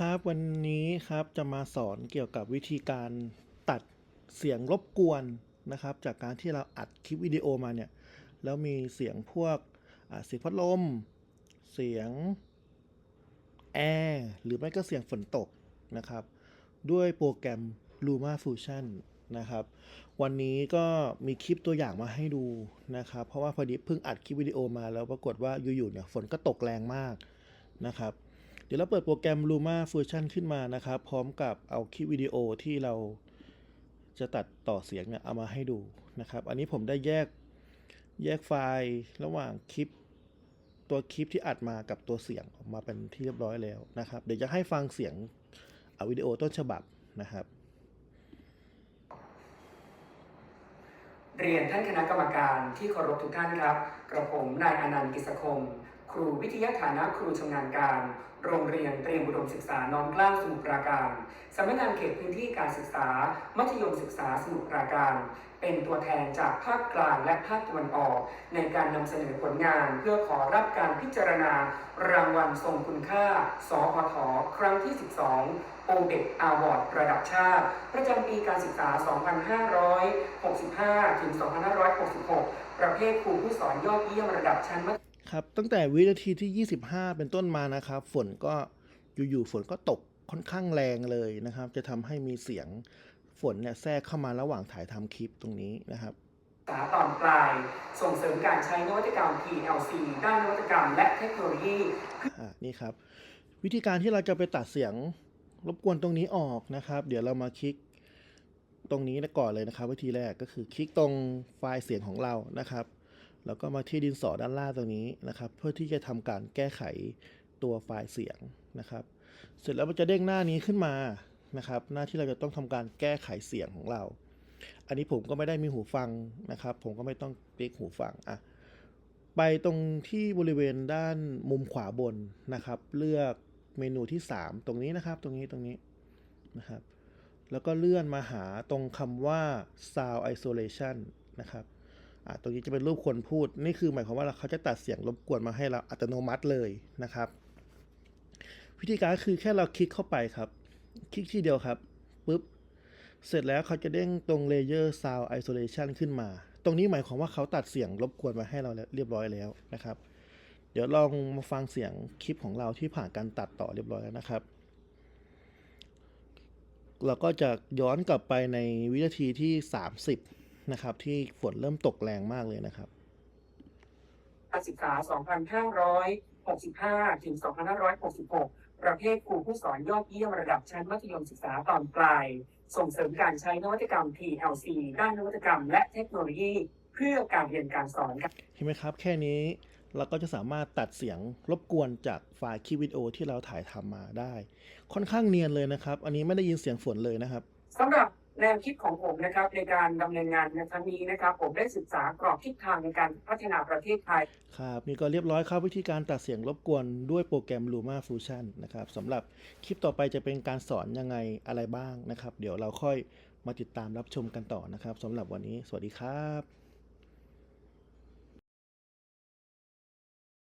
ครับวันนี้ครับจะมาสอนเกี่ยวกับวิธีการตัดเสียงรบกวนนะครับ จากการที่เราอัดคลิปวิดีโอมาเนี่ยแล้วมีเสียงพวกเสียงพัดลม เสียงแอร์หรือไม่ก็เสียงฝนตกนะครับ ด้วยโปรแกรม Luma Fusion นะครับ วันนี้ก็มีคลิปตัวอย่างมาให้ดูนะครับ เพราะว่าพอดีเพิ่งอัดคลิปวิดีโอมาแล้วปรากฏว่าอยู่ๆเนี่ยฝนก็ตกแรงมากนะครับ ดี๋ยวเราเปิดโปรแกรม Luma Fusion ขึ้นมานะครับ พร้อมกับเอาคลิปวิดีโอที่เราจะตัดต่อเสียงเนี่ยเอามาให้ดูนะครับ อันนี้ผมได้แยกแยกไฟล์ระหว่างคลิปตัวคลิปที่อัดมากับตัวเสียงออกมาเป็นที่เรียบร้อยแล้วนะครับ เดี๋ยวจะให้ฟังเสียงเอาวิดีโอต้นฉบับนะครับ เรียนท่านคณะกรรมการที่เคารพทุกท่านครับ กระผมนายอนันต์กิษคม ครูวิทยาฐานะครูชำนาญการ โรงเรียนเตรียมอุดมศึกษาน้อมเกล้าสมุทรปราการสำนักงานเขตพื้นที่การศึกษา มัธยมศึกษาสมุทรปราการ เป็นตัวแทนจากภาคกลางและภาคตะวันออก ในการนำเสนอผลงานเพื่อขอรับการพิจารณารางวัลทรงคุณค่า สพท ครั้งที่ 12 โอเด็กอาวอร์ดระดับชาติ ประจำปีการศึกษา 2565 ถึง 2566 ประเภทครูผู้สอนยอดเยี่ยมระดับชั้นมัธ ครับตั้งแต่วินาทีที่ 25 เป็นต้นมานะครับ ฝนก็อยู่ๆฝนก็ตกค่อนข้างแรงเลยนะครับ จะทำให้มีเสียงฝนเนี่ยแทรกเข้ามาระหว่างถ่ายทำคลิปตรงนี้นะครับศึกษาตอนปลายส่งเสริมการใช้นวัตกรรม PLC ด้านนวัตกรรมและเทคโนโลยีอ่านี่ครับ วิธีการที่เราจะไปตัดเสียงรบกวนตรงนี้ออกนะครับ เดี๋ยวเรามาคลิกตรงนี้ก่อนเลยนะครับ วิธีแรกก็คือคลิกตรงไฟล์เสียงของเรานะครับ แล้วก็มาที่ดินสอด้านล่างตรงนี้นะครับ เพื่อที่จะทำการแก้ไขตัวไฟล์เสียงนะครับ เสร็จแล้วมันจะเด้งหน้านี้ขึ้นมานะครับ หน้าที่เราจะต้องทำการแก้ไขเสียงของเรา อันนี้ผมก็ไม่ได้มีหูฟังนะครับ ผมก็ไม่ต้องคลิกหูฟังอะไปตรงที่บริเวณด้านมุมขวาบนนะครับ เลือกเมนูที่ 3 ตรงนี้นะครับ ตรงนี้ตรงนี้นะครับ แล้วก็เลื่อนมาหาตรงคำว่า sound isolation นะครับ ตรงนี้จะเป็นรูปคนพูด นี่คือหมายความว่าเขาจะตัดเสียงรบกวนมาให้เราอัตโนมัติเลยนะครับ วิธีการคือแค่เราคลิกเข้าไปครับ คลิกที่เดียวครับปุ๊บ เสร็จแล้วเขาจะเด้งตรง Layer Sound Isolation ขึ้นมา ตรงนี้หมายความว่าเขาตัดเสียงรบกวนมาให้เราเรียบร้อยแล้วนะครับ เดี๋ยวลองมาฟังเสียงคลิปของเราที่ผ่านการตัดต่อเรียบร้อยแล้วนะครับ เราก็จะย้อนกลับไปในวินาทีที่ 30 นะครับ ที่ฝนเริ่มตกแรงมากเลยนะครับ การศึกษา 2565 ถึง 2566 ประเภทครูผู้สอนยอดเยี่ยมระดับชั้นมัธยมศึกษาตอนปลาย ส่งเสริมการใช้นวัตกรรม PLC ด้านนวัตกรรมและเทคโนโลยีเพื่อการเรียนการสอนครับเห็นไหมครับ แค่นี้เราก็จะสามารถตัดเสียงรบกวนจากไฟล์คลิปวิดีโอที่เราถ่ายทำมาได้ ค่อนข้างเนียนเลยนะครับ อันนี้ไม่ได้ยินเสียงฝนเลยนะครับสำหรับ แนวคิดของผมนะครับในการดำเนินงานในครั้งนี้นะครับ ผมได้ศึกษากรอบทิศทางในการพัฒนาประเทศไทย ครับนี่ก็เรียบร้อยครับวิธีการตัดเสียงรบกวนด้วยโปรแกรม Luma Fusion นะครับสำหรับคลิปต่อไปจะเป็นการสอนยังไงอะไรบ้างนะครับ เดี๋ยวเราค่อยมาติดตามรับชมกันต่อนะครับสำหรับวันนี้ สวัสดีครับ